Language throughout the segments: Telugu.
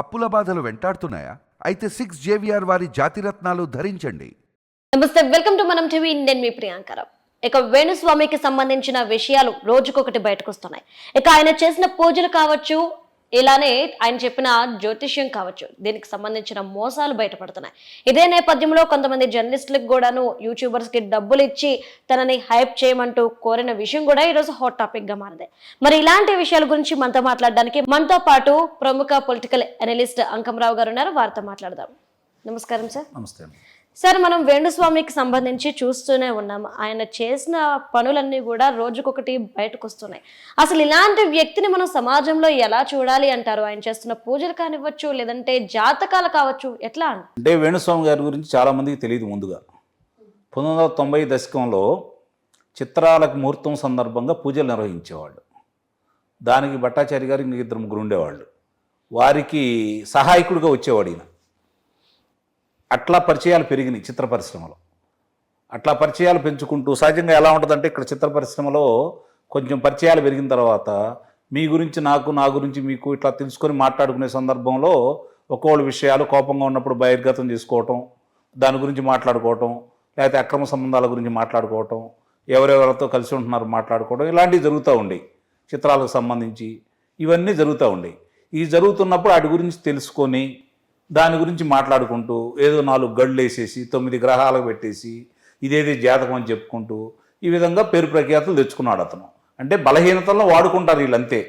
అప్పుల బాధలు వెంటాడుతున్నాయా? అయితే సిక్స్ జేవిఆర్ వారి జాతిరత్నాలు ధరించండి. నమస్తే వెల్కమ్ టు మనం టీవీ. నేను మీ ప్రియాంకరం ఇక వేణుస్వామికి సంబంధించిన విషయాలు రోజుకొకటి బయటకు వస్తున్నాయి ఇక ఆయన చేసిన పూజలు కావచ్చు ఇలానే ఆయన చెప్పిన జ్యోతిష్యం కావచ్చు దీనికి సంబంధించిన మోసాలు బయటపడుతున్నాయి. ఇదే నేపథ్యంలో కొంతమంది జర్నలిస్టులకు కూడాను యూట్యూబర్స్కి డబ్బులు ఇచ్చి తనని హైప్ చేయమంటూ కోరిన విషయం కూడా ఈరోజు హాట్ టాపిక్గా మారింది. మరి ఇలాంటి విషయాల గురించి మనతో మాట్లాడడానికి మనతో పాటు ప్రముఖ పొలిటికల్ అనలిస్ట్ అంకంరావు గారు ఉన్నారు. వారితో మాట్లాడదాం. నమస్కారం సార్. నమస్కారం సార్ మనం వేణుస్వామికి సంబంధించి చూస్తూనే ఉన్నాం. ఆయన చేసిన పనులన్నీ కూడా రోజుకొకటి బయటకు వస్తున్నాయి అసలు ఇలాంటి వ్యక్తిని మనం సమాజంలో ఎలా చూడాలి అంటారు? ఆయన చేస్తున్న పూజలు కానివ్వచ్చు లేదంటే జాతకాలు కావచ్చు ఎట్లా అంటే వేణుస్వామి గారి గురించి చాలామందికి తెలియదు ముందుగా. పంతొమ్మిది వందల తొంభై దశకంలో చిత్రాలకు ముహూర్తం సందర్భంగా పూజలు నిర్వహించేవాళ్ళు. దానికి భట్టాచారి గారు ఇంక ఇద్దరు ముగ్గురు ఉండేవాళ్ళు. వారికి సహాయకుడిగా వచ్చేవాడు ఈయన. అట్లా పరిచయాలు పెరిగినాయి చిత్ర పరిశ్రమలో. అట్లా పరిచయాలు పెంచుకుంటూ సహజంగా ఎలా ఉంటుందంటే ఇక్కడ చిత్ర పరిశ్రమలో కొంచెం పరిచయాలు పెరిగిన తర్వాత మీ గురించి నాకు నా గురించి మీకు ఇట్లా తెలుసుకొని మాట్లాడుకునే సందర్భంలో ఒక్కోళ్ళ విషయాలు కోపంగా ఉన్నప్పుడు బహిర్గతం చేసుకోవటం దాని గురించి మాట్లాడుకోవటం లేకపోతే అక్రమ సంబంధాల గురించి మాట్లాడుకోవటం ఎవరెవరితో కలిసి ఉంటున్నారు మాట్లాడుకోవడం ఇలాంటివి జరుగుతూ ఉండేవి. చిత్రాలకు సంబంధించి ఇవన్నీ జరుగుతూ ఉండేవి. ఈ జరుగుతున్నప్పుడు వాటి గురించి తెలుసుకొని దాని గురించి మాట్లాడుకుంటూ ఏదో నాలుగు గళ్ళు వేసేసి తొమ్మిది గ్రహాలకు పెట్టేసి ఇదేది జాతకం అని చెప్పుకుంటూ ఈ విధంగా పేరు ప్రఖ్యాతులు తెచ్చుకున్నాడు అతను. అంటే బలహీనతలను వాడుకుంటారు వీళ్ళంతే.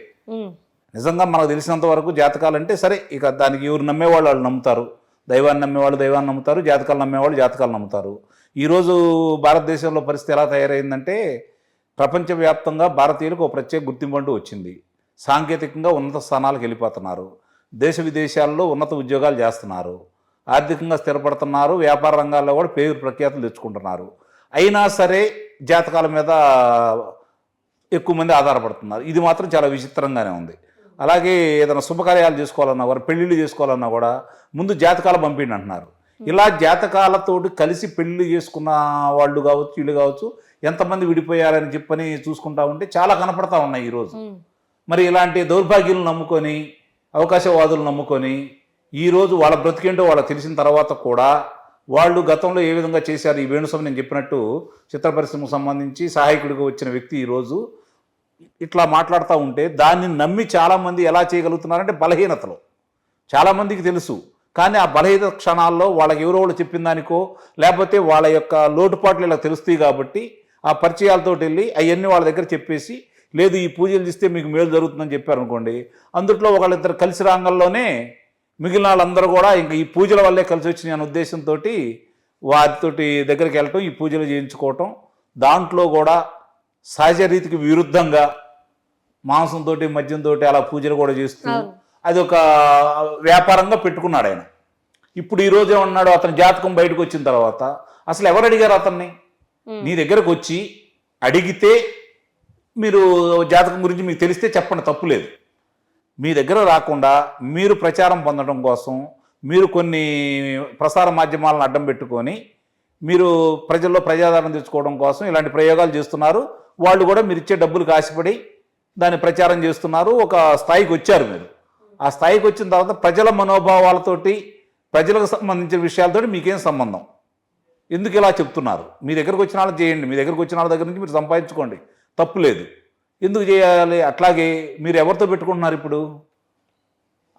నిజంగా మనకు తెలిసినంత వరకు జాతకాలు అంటే సరే ఇక దానికి ఎవరు నమ్మేవాళ్ళు వాళ్ళు నమ్ముతారు. దైవాన్ని నమ్మేవాళ్ళు దైవాన్ని నమ్ముతారు జాతకాలు నమ్మేవాళ్ళు జాతకాలు నమ్ముతారు. ఈరోజు భారతదేశంలో పరిస్థితి ఎలా తయారైందంటే ప్రపంచవ్యాప్తంగా భారతీయులకు ఒక ప్రత్యేక గుర్తింపు అంటూ వచ్చింది. సాంకేతికంగా ఉన్నత స్థానాలకు వెళ్ళిపోతున్నారు. దేశ విదేశాల్లో ఉన్నత ఉద్యోగాలు చేస్తున్నారు. ఆర్థికంగా స్థిరపడుతున్నారు. వ్యాపార రంగాల్లో కూడా పేరు ప్రఖ్యాతులు తెచ్చుకుంటున్నారు. అయినా సరే జాతకాల మీద ఎక్కువ మంది ఆధారపడుతున్నారు. ఇది మాత్రం చాలా విచిత్రంగానే ఉంది. అలాగే ఏదైనా శుభకార్యాలు చేసుకోవాలన్నా కూడా పెళ్ళిళ్ళు చేసుకోవాలన్నా కూడా ముందు జాతకాలు పంపిండి అంటున్నారు. ఇలా జాతకాలతోటి కలిసి పెళ్ళి చేసుకున్న వాళ్ళు కావచ్చు వీళ్ళు కావచ్చు ఎంతమంది విడిపోయారని చెప్పని చూసుకుంటా ఉంటే చాలా కనపడతా ఉన్నాయి ఈరోజు. మరి ఇలాంటి దౌర్భాగ్యులు నమ్ముకొని అవకాశవాదులు నమ్ముకొని ఈరోజు వాళ్ళ బ్రతికేంటో వాళ్ళకి తెలిసిన తర్వాత కూడా వాళ్ళు గతంలో ఏ విధంగా చేశారు ఈ వేణుస్వామి నేను చెప్పినట్టు చిత్ర పరిశ్రమకు సంబంధించి సహాయకుడిగా వచ్చిన వ్యక్తి ఈరోజు ఇట్లా మాట్లాడుతూ ఉంటే దాన్ని నమ్మి చాలామంది ఎలా చేయగలుగుతున్నారంటే బలహీనతలు. చాలామందికి తెలుసు. కానీ ఆ బలహీన క్షణాల్లో వాళ్ళకి ఎవరో వాళ్ళు చెప్పిన దానికో లేకపోతే వాళ్ళ యొక్క లోటుపాట్లు ఇలా తెలుస్తాయి కాబట్టి ఆ పరిచయాలతో వెళ్ళి అవన్నీ వాళ్ళ దగ్గర చెప్పేసి లేదు ఈ పూజలు చేస్తే మీకు మేలు జరుగుతుందని చెప్పారు అనుకోండి అందుట్లో ఒకళ్ళిద్దరు కలిసి రాంగంలోనే మిగిలిన వాళ్ళందరూ కూడా ఇంకా ఈ పూజల వల్లే కలిసి వచ్చిన అనే ఉద్దేశంతో వారితోటి దగ్గరికి వెళ్ళటం ఈ పూజలు చేయించుకోవటం దాంట్లో కూడా సహజ రీతికి విరుద్ధంగా మాంసంతో మద్యంతో అలా పూజలు కూడా చేస్తూ. అది ఒక వ్యాపారంగా పెట్టుకున్నాడు ఆయన. ఇప్పుడు ఈ రోజు ఏమన్నాడు అతని జాతకం బయటకు వచ్చిన తర్వాత అసలు ఎవరు అడిగారు అతన్ని? నీ దగ్గరకు వచ్చి అడిగితే మీరు జాతకం గురించి మీకు తెలిస్తే చెప్పండి తప్పు లేదు. మీ దగ్గర రాకుండా మీరు ప్రచారం పొందడం కోసం మీరు కొన్ని ప్రసార మాధ్యమాలను అడ్డం పెట్టుకొని మీరు ప్రజల్లో ప్రజాదరణ తెచ్చుకోవడం కోసం ఇలాంటి ప్రయోగాలు చేస్తున్నారు. వాళ్ళు కూడా మీరు ఇచ్చే డబ్బులు కాసిపడి దాన్ని ప్రచారం చేస్తున్నారు. ఒక స్థాయికి వచ్చారు మీరు. ఆ స్థాయికి వచ్చిన తర్వాత ప్రజల మనోభావాలతోటి ప్రజలకు సంబంధించిన విషయాలతోటి మీకేం సంబంధం? ఎందుకు ఇలా చెప్తున్నారు? మీ దగ్గరకు వచ్చిన వాళ్ళు చేయండి. మీ దగ్గరకు వచ్చిన వాళ్ళ దగ్గర నుంచి మీరు సంపాదించుకోండి. తప్పు లేదు ఎందుకు చేయాలి? అట్లాగే మీరు ఎవరితో పెట్టుకుంటున్నారు ఇప్పుడు?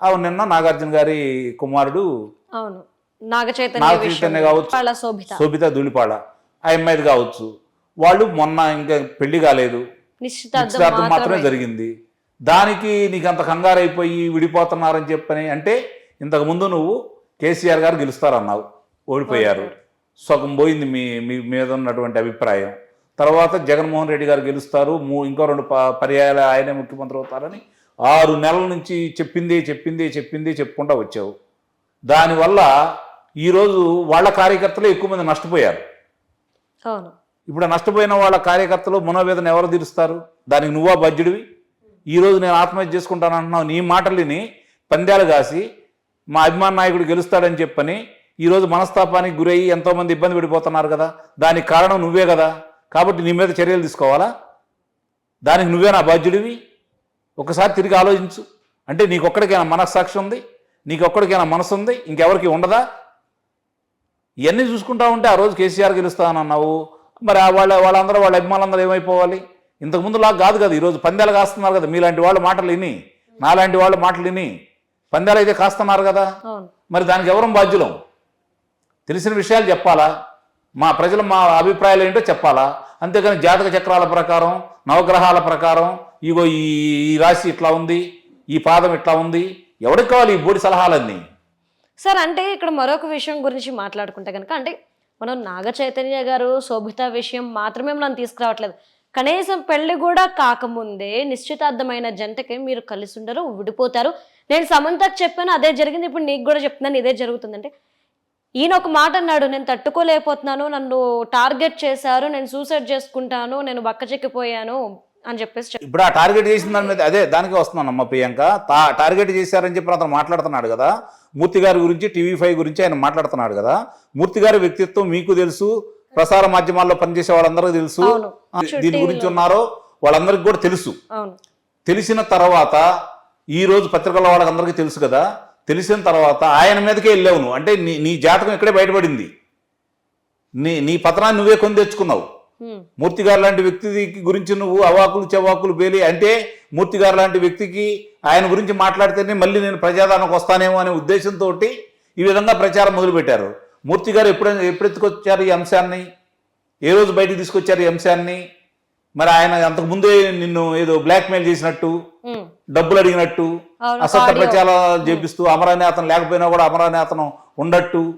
అవును నిన్న నాగార్జున గారి కుమారుడు అవును. నాగ చైతన్య నాగ విషయం చైతన్య కావచ్చు. శోభిత. ధూళిపాడ ఆ అమ్మాయిది కావచ్చు. వాళ్ళు మొన్న ఇంకా పెళ్ళి కాలేదు. నిశ్చితార్థం మాత్రమే. జరిగింది. దానికి నీకు అంత కంగారు అయిపోయి విడిపోతున్నారని చెప్పని అంటే ఇంతకు ముందు నువ్వు కేసీఆర్ గారు గెలుస్తారన్నావు. ఓడిపోయారు. సగం పోయింది మీ మీ మీద ఉన్నటువంటి అభిప్రాయం. తర్వాత జగన్మోహన్ రెడ్డి గారు గెలుస్తారు. మూ ఇంకో రెండు పర్యాయాలు ఆయనే ముఖ్యమంత్రి అవుతారని ఆరు నెలల నుంచి చెప్పింది చెప్పింది చెప్పింది చెప్పుకుంటా వచ్చావు. దానివల్ల ఈరోజు వాళ్ళ కార్యకర్తలు ఎక్కువ మంది నష్టపోయారు. అవును. ఇప్పుడు నష్టపోయిన వాళ్ళ కార్యకర్తలు మనోవేదన ఎవరు తీరుస్తారు? దానికి నువ్వా బాధ్యుడివి? ఈరోజు నేను ఆత్మహత్య చేసుకుంటాను అంటున్నావు నీ మాటలిని పందాలు కాసి మా అభిమాన నాయకుడు గెలుస్తాడని చెప్పని ఈరోజు మనస్తాపానికి గురయ్యి ఎంతోమంది ఇబ్బంది పడిపోతున్నారు కదా. దానికి కారణం నువ్వే కదా. కాబట్టి నీ మీద చర్యలు తీసుకోవాలా? దానికి నువ్వే నా బాధ్యుడివి? ఒకసారి తిరిగి ఆలోచించు. అంటే నీకొక్కడికైనా మనస్సాక్షి ఉంది? నీకు ఒక్కడికైనా మనసు ఉంది? ఇంకెవరికి ఉండదా? ఇవన్నీ చూసుకుంటా ఉంటే ఆ రోజు కేసీఆర్ గెలుస్తానన్నావు. మరి ఆ వాళ్ళ వాళ్ళందరూ వాళ్ళ అభిమానులందరూ ఏమైపోవాలి? ఇంతకుముందు లాగా కాదు కదా ఈరోజు పందాలు కాస్తున్నారు కదా. మీలాంటి వాళ్ళ మాటలు విని నాలాంటి వాళ్ళ మాటలు విని పందాలు అయితే కాస్తున్నారు కదా. మరి దానికి ఎవరం బాధ్యులం? తెలిసిన విషయాలు చెప్పాలా? మా ప్రజలు మా అభిప్రాయాలు ఏంటో చెప్పాలా? అంతేకాని జాతక చక్రాల ప్రకారం నవగ్రహాల ప్రకారం ఇగో ఈ ఈ రాశి ఇట్లా ఉంది ఈ పాదం ఇట్లా ఉంది ఎవరికి కావాలి ఈ బోడి సలహాలన్నీ? సార్ అంటే ఇక్కడ మరొక విషయం గురించి మాట్లాడుకుంటే కనుక అంటే మనం నాగ చైతన్య గారు శోభిత విషయం మాత్రమే మనం తీసుకురావట్లేదు. కనీసం పెళ్ళి కూడా కాకముందే నిశ్చితార్థమైన జంటకి మీరు కలిసి ఉండరు విడిపోతారు. నేను సమంతకు చెప్పాను అదే జరిగింది ఇప్పుడు నీకు కూడా చెప్తున్నాను ఇదే జరుగుతుందంటే ఈయన ఒక మాట అన్నాడు నేను తట్టుకోలేకపోతున్నాను నన్ను టార్గెట్ చేశారు నేను సూసైడ్ చేసుకుంటాను నేను బక్కచెక్కిపోయాను అని చెప్పేసి. ఇప్పుడు ఆ టార్గెట్ చేసిన దాని మీద అదే దానికే వస్తున్నాను అమ్మ ప్రియాంక. తా టార్గెట్ చేశారని చెప్పి అతను మాట్లాడుతున్నాడు కదా. మూర్తి గారి గురించి టీవీ ఫైవ్ గురించి ఆయన మాట్లాడుతున్నాడు కదా. మూర్తి గారి వ్యక్తిత్వం మీకు తెలుసు ప్రసార మాధ్యమాల్లో పనిచేసే వాళ్ళందరికీ తెలుసు. దీని గురించి ఉన్నారో వాళ్ళందరికీ కూడా తెలుసు. తెలిసిన తర్వాత ఈ రోజు పత్రికల వాళ్ళకి అందరికీ తెలుసు కదా తెలిసిన తర్వాత ఆయన మీదకే వెళ్ళావు నువ్వు. అంటే నీ నీ జాతకం ఇక్కడే బయటపడింది. నీ నీ పత్రాన్ని నువ్వే కొని తెచ్చుకున్నావు. మూర్తి గారు లాంటి వ్యక్తి గురించి నువ్వు అవాకులు చెవాకులు పేలి అంటే మూర్తి గారు లాంటి వ్యక్తికి ఆయన గురించి మాట్లాడితేనే మళ్ళీ నేను ప్రజాదానికి వస్తానేమో అనే ఉద్దేశంతో ఈ విధంగా ప్రచారం మొదలుపెట్టారు. మూర్తి గారు ఎప్పుడు ఎప్పుడు ఎత్తుకొచ్చారు ఈ అంశాన్ని? ఏ రోజు బయటికి తీసుకొచ్చారు ఈ అంశాన్ని? మరి ఆయన అంతకు ముందే నిన్ను ఏదో బ్లాక్మెయిల్ చేసినట్టు. డబ్బులు అడిగినట్టు అసత్య. ప్రచారాలు చేపిస్తూ అమరానేతను లేకపోయినా కూడా అమరానేతను ఉండట్టు.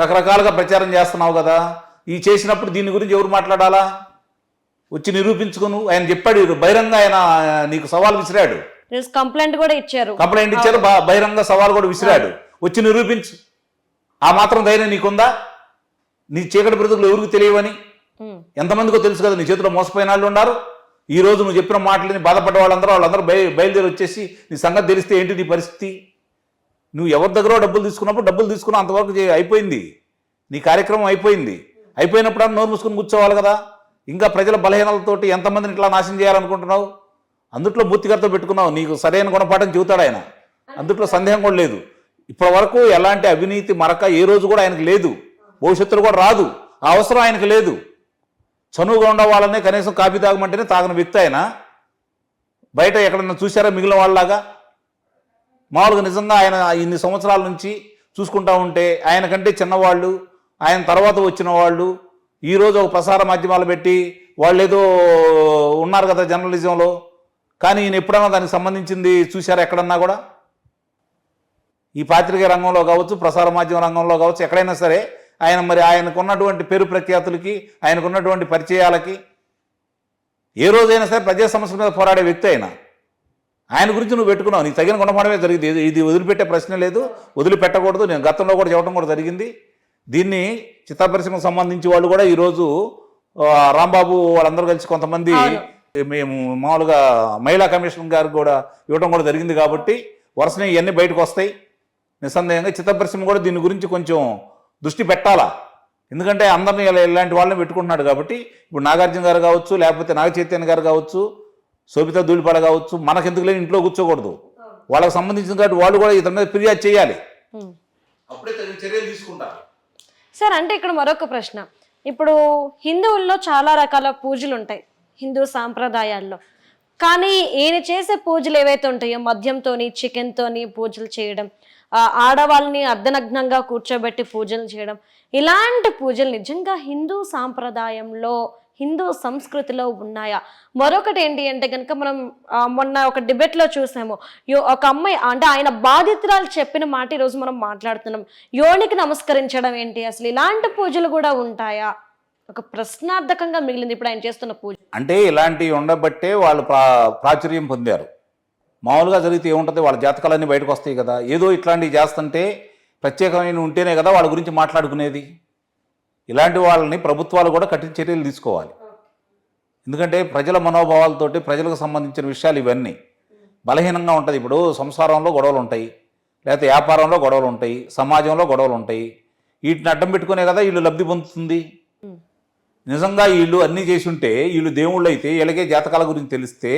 రకరకాలుగా ప్రచారం చేస్తున్నావు కదా. ఈ చేసినప్పుడు దీని గురించి ఎవరు మాట్లాడాలా? వచ్చి నిరూపించుకును. ఆయన చెప్పాడు బహిరంగ ఆయన నీకు సవాల్ విసిరాడు. కంప్లైంట్ కూడా ఇచ్చారు. కంప్లైంట్ ఇచ్చారు. బహిరంగ సవాల్ కూడా విసిరాడు. వచ్చి నిరూపించు. ఆ మాత్రం ధైర్యం నీకుందా? నీ చీకటి బ్రతుకులు ఎవరికి తెలియవని. ఎంతమందికో తెలుసు కదా నీ చేతిలో మోసపోయిన వాళ్ళు ఉన్నారు. ఈ రోజు నువ్వు చెప్పిన మాటలని బాధపడ్డ వాళ్ళందరూ వాళ్ళందరూ బయ బయలుదేరి వచ్చేసి నీ సంగతి తెలిస్తే ఏంటి నీ పరిస్థితి? నువ్వు ఎవరి దగ్గర డబ్బులు తీసుకున్నప్పుడు డబ్బులు తీసుకున్న అంతవరకు అయిపోయింది. నీ కార్యక్రమం అయిపోయింది. అయిపోయినప్పుడు నోరు మూసుకుని కూర్చోవాలి కదా. ఇంకా ప్రజల బలహీనలతోటి ఎంతమందిని ఇట్లా నాశనం చేయాలనుకుంటున్నావు? అందుట్లో మూర్తిగారితో పెట్టుకున్నావు. నీకు సరైన గుణపాఠం చెబుతాడు ఆయన. అందుట్లో సందేహం కూడా లేదు. ఇప్పటి వరకు ఎలాంటి అవినీతి మరక ఏ రోజు కూడా ఆయనకు లేదు. భవిష్యత్తులో కూడా రాదు. ఆ అవసరం ఆయనకు లేదు. చనువుగా ఉండే వాళ్ళనే కనీసం కాఫీ తాగమంటేనే తాగని వ్యక్తి ఆయన. బయట ఎక్కడన్నా చూసారా మిగిలిన వాళ్ళలాగా? మామూలుగా నిజంగా ఆయన ఇన్ని సంవత్సరాల నుంచి చూసుకుంటా ఉంటే ఆయన కంటే చిన్నవాళ్ళు ఆయన తర్వాత వచ్చిన వాళ్ళు ఈరోజు ఒక ప్రసార మాధ్యమాలు పెట్టి వాళ్ళు ఏదో ఉన్నారు కదా జర్నలిజంలో. కానీ ఈయన ఎప్పుడన్నా దానికి సంబంధించింది చూశారా ఎక్కడన్నా కూడా? ఈ పాత్రిక రంగంలో కావచ్చు ప్రసార మాధ్యమ రంగంలో కావచ్చు ఎక్కడైనా సరే ఆయన మరి ఆయనకున్నటువంటి పేరు ప్రఖ్యాతులకి ఆయనకున్నటువంటి పరిచయాలకి ఏ రోజైనా సరే ప్రజా సమస్యల మీద పోరాడే వ్యక్తి ఆయన. ఆయన గురించి నువ్వు పెట్టుకున్నావు. నీకు తగిన గుణపడమే జరిగింది. ఇది- వదిలిపెట్టే ప్రశ్న లేదు. వదిలిపెట్టకూడదు. నేను గతంలో కూడా చెప్పడం కూడా జరిగింది. దీన్ని చిత్ర పరిశ్రమకు సంబంధించి వాళ్ళు కూడా ఈరోజు రాంబాబు వాళ్ళందరూ కలిసి కొంతమంది. మేము మామూలుగా మహిళా కమిషన్ గారికి కూడా ఇవ్వడం కూడా జరిగింది కాబట్టి వరుసనే ఇవన్నీ బయటకు వస్తాయి. నిస్సందేహంగా చిత్ర పరిశ్రమ కూడా దీని గురించి కొంచెం దృష్టి పెట్టాలా? ఎందుకంటే అందరినీ ఇలా ఇలాంటి వాళ్ళని పెట్టుకుంటున్నాడు కాబట్టి ఇప్పుడు నాగార్జున గారు కావచ్చు లేకపోతే నాగ చైతన్య గారు కావచ్చు శోభిత ధూళిపాడ కావచ్చు మనకెందుకు లేని ఇంట్లో కూర్చోకూడదు. వాళ్ళకి సంబంధించిన కాబట్టి వాళ్ళు కూడా ఇతని మీద ఫిర్యాదు చేయాలి. అప్పుడే చర్యలు తీసుకుంటారు. సార్ అంటే ఇక్కడ మరొక ప్రశ్న. ఇప్పుడు హిందువుల్లో చాలా రకాల పూజలు ఉంటాయి హిందూ సాంప్రదాయాల్లో. కానీ ఈయన చేసే పూజలు ఏవైతే ఉంటాయో మద్యంతోని చికెన్తోని పూజలు చేయడం ఆడవాళ్ళని అర్ధనగ్నంగా కూర్చోబెట్టి పూజలు చేయడం. ఇలాంటి పూజలు నిజంగా హిందూ సాంప్రదాయంలో హిందూ సంస్కృతిలో ఉన్నాయా? మరొకటి ఏంటి అంటే కనుక మనం మొన్న ఒక డిబేట్లో చూసాము. యో ఒక అమ్మాయి అంటే ఆయన బాధితురాలు చెప్పిన మాట ఈరోజు మనం మాట్లాడుతున్నాం. యోనికి నమస్కరించడం ఏంటి? అసలు ఇలాంటి పూజలు కూడా ఉంటాయా? ఒక ప్రశ్నార్థకంగా మిగిలింది ఇప్పుడు ఆయన చేస్తున్న పూజ. అంటే ఇలాంటివి ఉండబట్టే వాళ్ళు ప్రా ప్రాచుర్యం పొందారు. మామూలుగా జరిగితే ఏముంటుంది? వాళ్ళ జాతకాలన్నీ బయటకు వస్తాయి కదా. ఏదో ఇట్లాంటివి చేస్తుంటే ప్రత్యేకమైన ఉంటేనే కదా వాళ్ళ గురించి మాట్లాడుకునేది. ఇలాంటి వాళ్ళని ప్రభుత్వాలు కూడా కఠిన చర్యలు తీసుకోవాలి. ఎందుకంటే ప్రజల మనోభావాలతోటి ప్రజలకు సంబంధించిన విషయాలు ఇవన్నీ. బలహీనంగా ఉంటుంది. ఇప్పుడు సంసారంలో గొడవలు ఉంటాయి. లేకపోతే వ్యాపారంలో గొడవలు ఉంటాయి. సమాజంలో గొడవలు ఉంటాయి. వీటిని అడ్డం పెట్టుకునే కదా వీళ్ళు లబ్ధి పొందుతుంది. నిజంగా వీళ్ళు అన్నీ చేసి ఉంటే వీళ్ళు దేవుళ్ళు అయితే వీళ్ళకే జాతకాల గురించి తెలిస్తే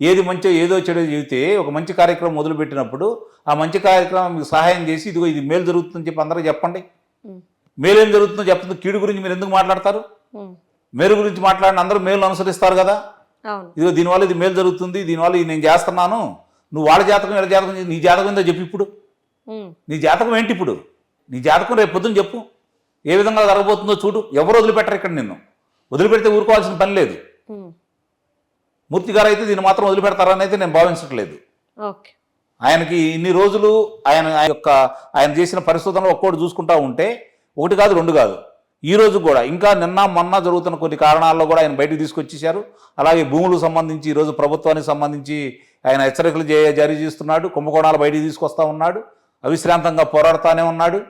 ఏది మంచో ఏదో చెడో చెబితే ఒక మంచి కార్యక్రమం మొదలుపెట్టినప్పుడు ఆ మంచి కార్యక్రమం మీకు సహాయం చేసి ఇదిగో ఇది మేలు జరుగుతుందని చెప్పి అందరూ చెప్పండి. మేలు ఏం జరుగుతుందో చెప్తుంది కీడు గురించి మీరు ఎందుకు మాట్లాడతారు? మేలు గురించి మాట్లాడిన అందరూ మేలు అనుసరిస్తారు కదా? ఇదిగో దీనివల్ల ఇది మేలు జరుగుతుంది. దీనివల్ల ఇది నేను చేస్తున్నాను. నువ్వు వాళ్ళ జాతకం వీళ్ళ జాతకం నీ జాతకం ఏందో చెప్పు ఇప్పుడు. నీ జాతకం ఏంటి ఇప్పుడు? నీ జాతకం రేపు పొద్దున్న చెప్పు. ఏ విధంగా జరగబోతుందో చూడు. ఎవరు వదిలిపెట్టరు ఇక్కడ నిన్ను. వదిలిపెడితే ఊరుకోవాల్సిన పని లేదు. మూర్తి గారు అయితే దీన్ని మాత్రం వదిలిపెడతారని అయితే నేను భావించట్లేదు. ఓకే. ఆయనకి ఇన్ని రోజులు ఆయన ఆయన యొక్క ఆయన చేసిన పరిశోధనలు ఒక్కోటి చూసుకుంటా ఉంటే ఒకటి కాదు రెండు కాదు. ఈ రోజు కూడా ఇంకా నిన్న మొన్న జరుగుతున్న కొన్ని కారణాల్లో కూడా ఆయన బయటకు తీసుకొచ్చేశారు. అలాగే భూములకు సంబంధించి ఈరోజు ప్రభుత్వానికి సంబంధించి ఆయన హెచ్చరికలు జారీ చేస్తున్నాడు కుంభకోణాలు బయటికి తీసుకొస్తా ఉన్నాడు అవిశ్రాంతంగా పోరాడుతానే ఉన్నాడు.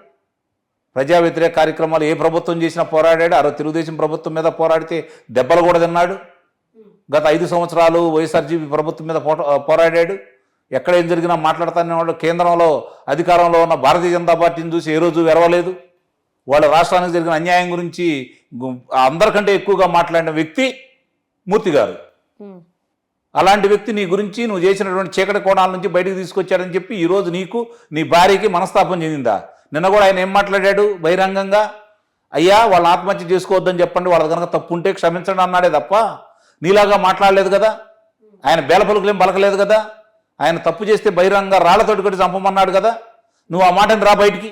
ప్రజా వ్యతిరేక కార్యక్రమాలు ఏ ప్రభుత్వం చేసినా పోరాడాడు రోజు తెలుగుదేశం ప్రభుత్వం మీద పోరాడితే దెబ్బలు కూడా తిన్నాడు. గత ఐదు సంవత్సరాలు వైఎస్ఆర్జీపీ ప్రభుత్వం మీద పోరాడాడు. ఎక్కడ ఏం జరిగినా మాట్లాడుతానే వాడు కేంద్రంలో అధికారంలో ఉన్న భారతీయ జనతా పార్టీని చూసి ఏ రోజు వెరవలేదు. వాళ్ళ రాష్ట్రానికి జరిగిన అన్యాయం గురించి అందరికంటే ఎక్కువగా మాట్లాడిన వ్యక్తి మూర్తి గారు. అలాంటి వ్యక్తి నీ గురించి నువ్వు చేసినటువంటి చీకటి కోణాల నుంచి బయటకు తీసుకొచ్చాడని చెప్పి ఈరోజు నీకు నీ భార్యకి మనస్తాపం చెందిందా? నిన్న కూడా ఆయన ఏం మాట్లాడాడు? బహిరంగంగా అయ్యా వాళ్ళ ఆత్మహత్య చేసుకోవద్దని చెప్పండి. వాళ్ళ కనుక తప్పు ఉంటే క్షమించండి అన్నాడే తప్ప నీలాగా మాట్లాడలేదు కదా? ఆయన బేల పలుకులేం పలకలేదు కదా? ఆయన తప్పు చేస్తే బహిరంగంగా రాళ్ళతోటి కొట్టి చంపమన్నాడు కదా? నువ్వు ఆ మాటని రా బయటికి.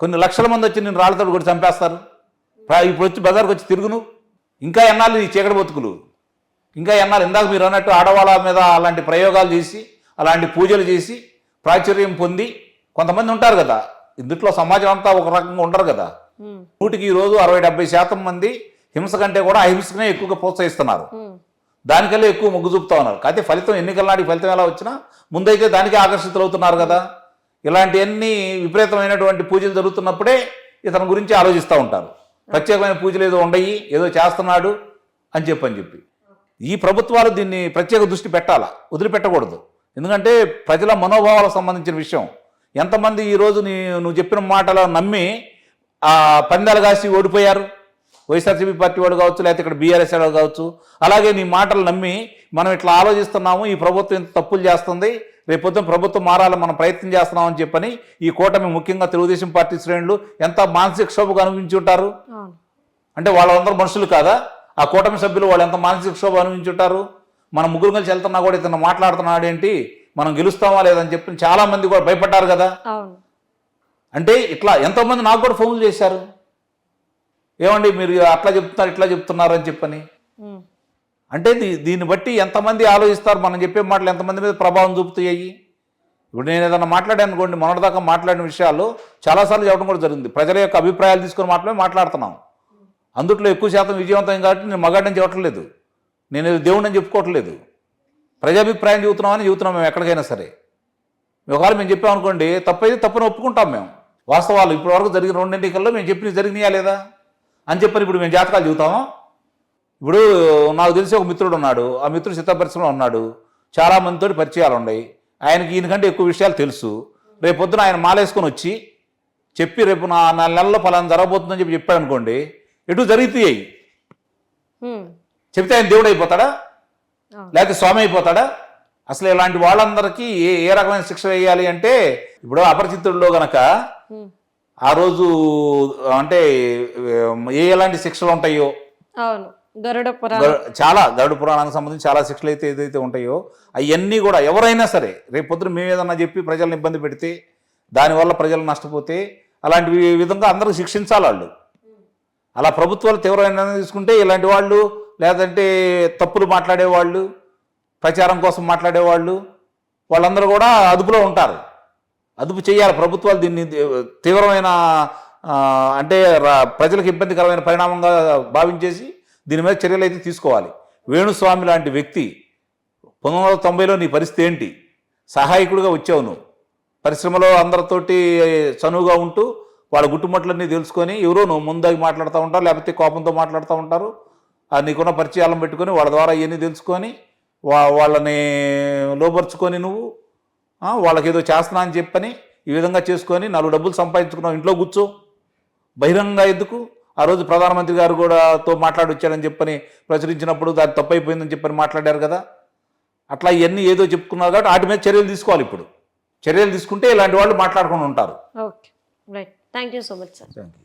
కొన్ని లక్షల మంది వచ్చి నేను రాళ్ళతోటి కొట్టి చంపేస్తారు. ఇప్పుడు వచ్చి బజార్కి వచ్చి తిరుగు నువ్వు ఇంకా ఎన్నాళ్ళు నీ చీకటి బతుకులు? ఇంకా ఎన్నాళ్ళు? ఇందాక మీరు అన్నట్టు ఆడవాళ్ళ మీద అలాంటి ప్రయోగాలు చేసి అలాంటి పూజలు చేసి ప్రాచుర్యం పొంది కొంతమంది ఉంటారు కదా? ఇందుట్లో సమాజం అంతా ఒక రకంగా ఉండరు కదా? నూటికి ఈరోజు అరవై డెబ్బై శాతం మంది హింస కంటే కూడా అహింసనే ఎక్కువగా ప్రోత్సహిస్తున్నారు. దానికల్లే దానికల్లా ఎక్కువ మొగ్గు చూపుతా ఉన్నారు. అయితే ఫలితం ఎన్నికల నాటికి ఫలితం ఎలా వచ్చినా ముందైతే దానికి ఆకర్షితులవుతున్నారు కదా. ఇలాంటివన్నీ విపరీతమైనటువంటి పూజలు జరుగుతున్నప్పుడే ఇతని గురించి ఆలోచిస్తూ ఉంటారు. ప్రత్యేకమైన పూజలు ఏదో ఉండయి ఏదో చేస్తున్నాడు అని చెప్పని చెప్పి. ఈ ప్రభుత్వాలు దీన్ని ప్రత్యేక దృష్టి పెట్టాలా? వదిలిపెట్టకూడదు. ఎందుకంటే ప్రజల మనోభావాలకు సంబంధించిన విషయం. ఎంతమంది ఈరోజు నీ నువ్వు చెప్పిన మాటలు నమ్మి ఆ పందాలు కాసి ఓడిపోయారు? వైఎస్ఆర్సీపీ పార్టీ వాడు కావచ్చు లేకపోతే ఇక్కడ బీఆర్ఎస్ వాడు కావచ్చు. అలాగే నీ మాటలు నమ్మి మనం ఇట్లా ఆలోచిస్తున్నాము ఈ ప్రభుత్వం ఇంత తప్పులు చేస్తుంది రేపొద్దున ప్రభుత్వం మారాలని మనం ప్రయత్నం చేస్తున్నామని చెప్పని ఈ కూటమి ముఖ్యంగా తెలుగుదేశం పార్టీ శ్రేణులు ఎంత మానసిక క్షోభకు అనుభవించి ఉంటారు? అంటే వాళ్ళందరూ మనుషులు కాదా? ఆ కూటమి సభ్యులు వాళ్ళు ఎంత మానసిక క్షోభ అనుభవించి ఉంటారు? మన ముగ్గురు కలిసి వెళ్తున్నా కూడా ఇతను మాట్లాడుతున్నాడు ఏంటి? మనం గెలుస్తామా లేదని చెప్పి చాలా మంది కూడా భయపడ్డారు కదా. అంటే ఇట్లా ఎంతోమంది నాకు కూడా ఫోన్లు చేశారు. ఏమండి మీరు అట్లా చెప్తున్నారు ఇట్లా చెప్తున్నారు అని చెప్పని? అంటే దీ- దీన్ని బట్టి ఎంతమంది ఆలోచిస్తారు? మనం చెప్పే మాటలు ఎంతమంది మీద ప్రభావం చూపుతాయి? ఇప్పుడు నేను ఏదైనా మాట్లాడాను అనుకోండి మొన్నటిదాకా మాట్లాడిన విషయాలు చాలాసార్లు చెప్పడం కూడా జరిగింది. ప్రజల యొక్క అభిప్రాయాలు తీసుకొని మాత్రమే మాట్లాడుతున్నాం. అందుట్లో ఎక్కువ శాతం విజయవంతం కాబట్టి నేను మగాడని చెప్పట్లేదు నేను దేవుడిని చెప్పుకోవట్లేదు ప్రజాభిప్రాయం చెబుతున్నామని చెబుతున్నాం మేము ఎక్కడికైనా సరే. ఒకవేళ మేము చెప్పామనుకోండి తప్పైతే తప్పని ఒప్పుకుంటాం మేము. వాస్తవాలు ఇప్పటి వరకు జరిగిన రెండు ఎన్నికల్లో మేము చెప్పినవి జరిగినాయా లేదా? అని చెప్పని ఇప్పుడు మేము జాతకాలు చెబుతామా ఇప్పుడు నాకు తెలిసి ఒక మిత్రుడు ఉన్నాడు. ఆ మిత్రుడు సిద్ధపరిశ్రమలో ఉన్నాడు. చాలా మందితోటి పరిచయాలు ఉన్నాయి. ఆయనకి ఈయనకంటే ఎక్కువ విషయాలు తెలుసు. రేపు పొద్దున ఆయన మాలేసుకొని వచ్చి చెప్పి రేపు నా నాలుగు నెలల్లో ఫలానా జరగబోతుందని చెప్పి చెప్పాడు అనుకోండి. ఎటు జరుగుతాయి చెప్తే ఆయన దేవుడు అయిపోతాడా? లేకపోతే స్వామి అయిపోతాడా? అసలు ఇలాంటి వాళ్ళందరికీ ఏ ఏ రకమైన శిక్ష వేయాలి అంటే ఇప్పుడు అపరిచితుల్లో గనక ఆ రోజు అంటే ఏ ఎలాంటి శిక్షలు ఉంటాయో? అవును. గరుడ పురాణం. చాలా గరుడ పురాణానికి సంబంధించి చాలా శిక్షలు అయితే ఏదైతే ఉంటాయో అవన్నీ కూడా ఎవరైనా సరే రేపు పొద్దున మేము ఏదన్నా చెప్పి ప్రజలను ఇబ్బంది పెడితే దానివల్ల ప్రజలు నష్టపోతే అలాంటి విధంగా అందరూ శిక్షించాలి వాళ్ళు. అలా ప్రభుత్వాలు తీవ్రమైన తీసుకుంటే ఇలాంటి వాళ్ళు లేదంటే తప్పులు మాట్లాడేవాళ్ళు ప్రచారం కోసం మాట్లాడేవాళ్ళు వాళ్ళందరూ కూడా అదుపులో ఉంటారు. అదుపు చేయాలి ప్రభుత్వాలు దీన్ని తీవ్రమైన అంటే ప్రజలకు ఇబ్బందికరమైన పరిణామంగా భావించేసి దీని మీద చర్యలు అయితే తీసుకోవాలి. వేణుస్వామి లాంటి వ్యక్తి పంతొమ్మిది వందల తొంభైలో నీ పరిస్థితి ఏంటి? సహాయకుడిగా వచ్చావు నువ్వు. పరిశ్రమలో అందరితోటి చనువుగా ఉంటూ వాళ్ళ గుట్టుమట్లన్నీ తెలుసుకొని ఎవరో నువ్వు ముందాగి మాట్లాడుతూ ఉంటారు లేకపోతే కోపంతో మాట్లాడుతూ ఉంటారు. ఆ నీకున్న పరిచయాలను పెట్టుకొని వాళ్ళ ద్వారా ఇవన్నీ తెలుసుకొని వా వాళ్ళని లోపరుచుకొని నువ్వు వాళ్ళకి ఏదో చేస్తున్నా అని చెప్పని ఈ విధంగా చేసుకొని నాలుగు డబ్బులు సంపాదించుకున్నావు ఇంట్లో కూర్చో. బహిరంగంగా ఎందుకు? ఆ రోజు ప్రధానమంత్రి గారు కూడా తో మాట్లాడి వచ్చాడని చెప్పని ప్రచురించినప్పుడు దాని తప్పైపోయిందని చెప్పని మాట్లాడారు కదా. అట్లా ఇవన్నీ ఏదో చెప్పుకున్నారు కాబట్టి వాటి మీద చర్యలు తీసుకోవాలి ఇప్పుడు. చర్యలు తీసుకుంటే ఇలాంటి వాళ్ళు మాట్లాడుకొని ఉంటారు. Okay right thank you so much sir thank you